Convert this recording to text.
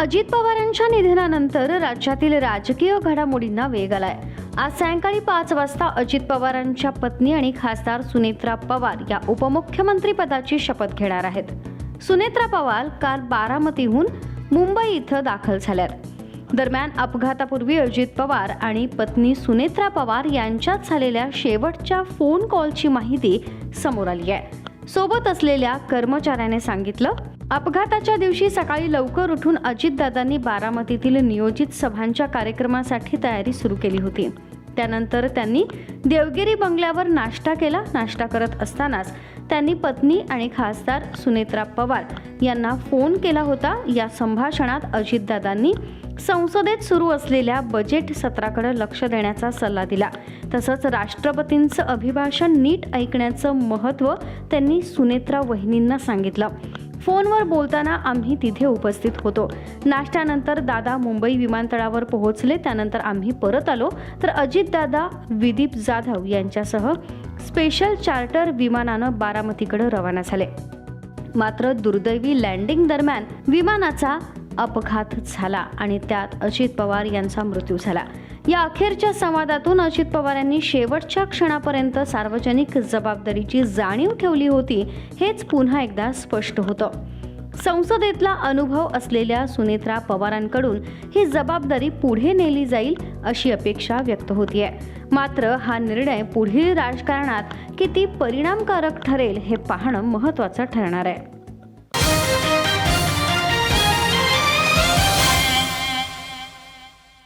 अजित पवारांच्या निधनानंतर राज्यातील राजकीय घडामोडींना वेग आलाय. आज सायंकाळी पाच वाजता अजित पवारांच्या पत्नी आणि खासदार सुनेत्रा पवार या उपमुख्यमंत्री पदाची शपथ घेणार आहेत. सुनेत्रा पवार काल बारामतीहून मुंबई इथं दाखल झाल्यात. दरम्यान अपघातापूर्वी अजित पवार आणि पत्नी सुनेत्रा पवार यांच्यात झालेल्या शेवटच्या फोन कॉलची माहिती समोर आली आहे. सोबत असलेल्या कर्मचाऱ्याने सांगितलं अपघाताच्या दिवशी सकाळी लवकर उठून अजितदादांनी बारामतीतील नियोजित सभांच्या कार्यक्रमासाठी तयारी सुरू केली होती. त्यानंतर त्यांनी देवगिरी बंगल्यावर नाश्ता केला. नाश्ता करत असतानाच त्यांनी पत्नी आणि खासदार सुनेत्रा पवार यांना फोन केला होता. या संभाषणात अजितदादांनी संसदेत सुरू असलेल्या बजेट सत्राकडे लक्ष देण्याचा सल्ला दिला. तसंच राष्ट्रपतींचं अभिभाषण नीट ऐकण्याचं महत्त्व त्यांनी सुनेत्रा वहिनींना सांगितलं. फोनवर बोलताना आम्ही तिथे उपस्थित होतो. नाश्त्यानंतर दादा मुंबई विमानतळावर पोहोचले त्यानंतर आम्ही परत आलो. तर अजितदादा विदीप जाधव यांच्यासह स्पेशल चार्टर विमानानं बारामतीकडे रवाना झाले. मात्र दुर्दैवी लँडिंग दरम्यान विमानाचा अपघात झाला आणि त्यात अजित पवार यांचा मृत्यू झाला. या अखेरच्या संवादातून अजित पवार यांनी शेवटच्या क्षणापर्यंत सार्वजनिक जबाबदारीची जाणीव ठेवली होती हेच पुन्हा एकदा स्पष्ट होतं. संसदेतला अनुभव असलेल्या सुनेत्रा पवारांकडून ही जबाबदारी पुढे नेली जाईल अशी अपेक्षा व्यक्त होतीये. मात्र हा निर्णय पुढील राजकारणात किती परिणामकारक ठरेल हे पाहणं महत्त्वाचं ठरणार आहे.